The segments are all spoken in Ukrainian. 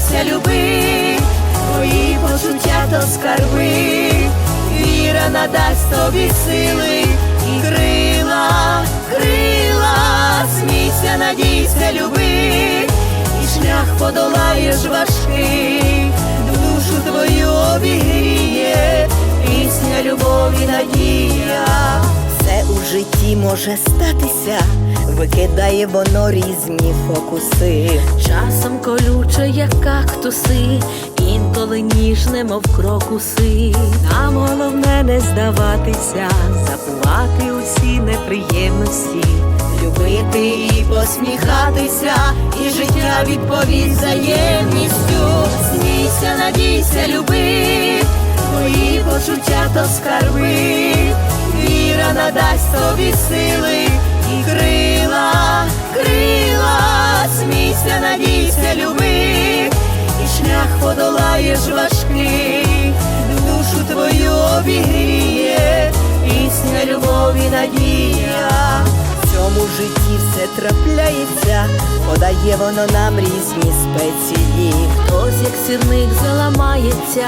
надійся, люби, твої почуття то скарби, віра надасть тобі сили і крила, крила, смійся, надійся, люби, і шлях подолаєш важкий, душу твою обігріє, пісня любові, надія. Все у житті може статися, викидає воно різні фокуси. Часом колюче, як кактуси, інколи ніжне, мов крокуси. Нам головне не здаватися, забувати усі неприємності. Любити і посміхатися, і життя відповідь взаємністю. Смійся, надійся, люби, твої почуття то скарби, віра надасть тобі сили смійся, надійся, люби, і шлях подолаєш важкий, душу твою обігріє, пісня любові, надія. В цьому житті все трапляється, подає воно нам різні спеції. Хтось, як сірник, заламається,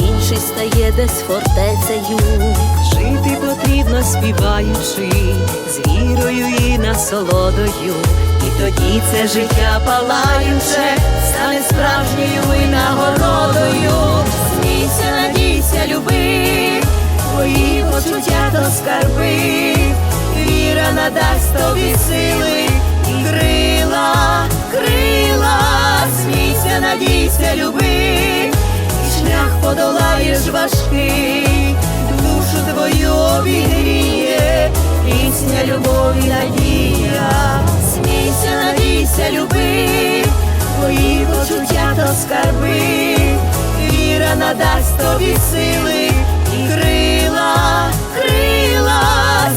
інший стає десь фортецею. Жити співаючи, з вірою і насолодою. І тоді це життя палаюче стане справжньою винагородою. Смійся, надійся, люби, твої почуття то скарби, віра надасть тобі сили і крила, крила, смійся, надійся, люби, пісня любові, надія. Смійся, надійся, люби, твої почуття то скарби, віра надасть тобі сили і крила, крила,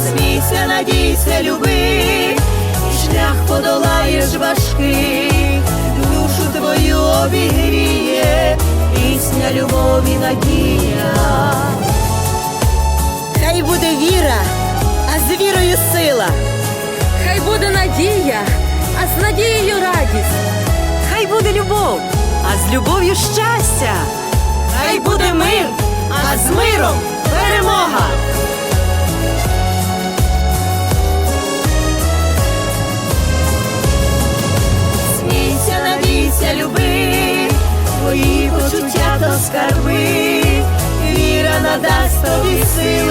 смійся, надійся, люби, і шлях подолаєш важкий, душу твою обігріє, пісня любові, надія. З сила. Хай буде надія, а з надією радість. Хай буде любов, а з любов'ю щастя. Хай буде мир, а з миром перемога. Смійся, надійся, люби, твої почуття то скарби, віра надасть тобі сили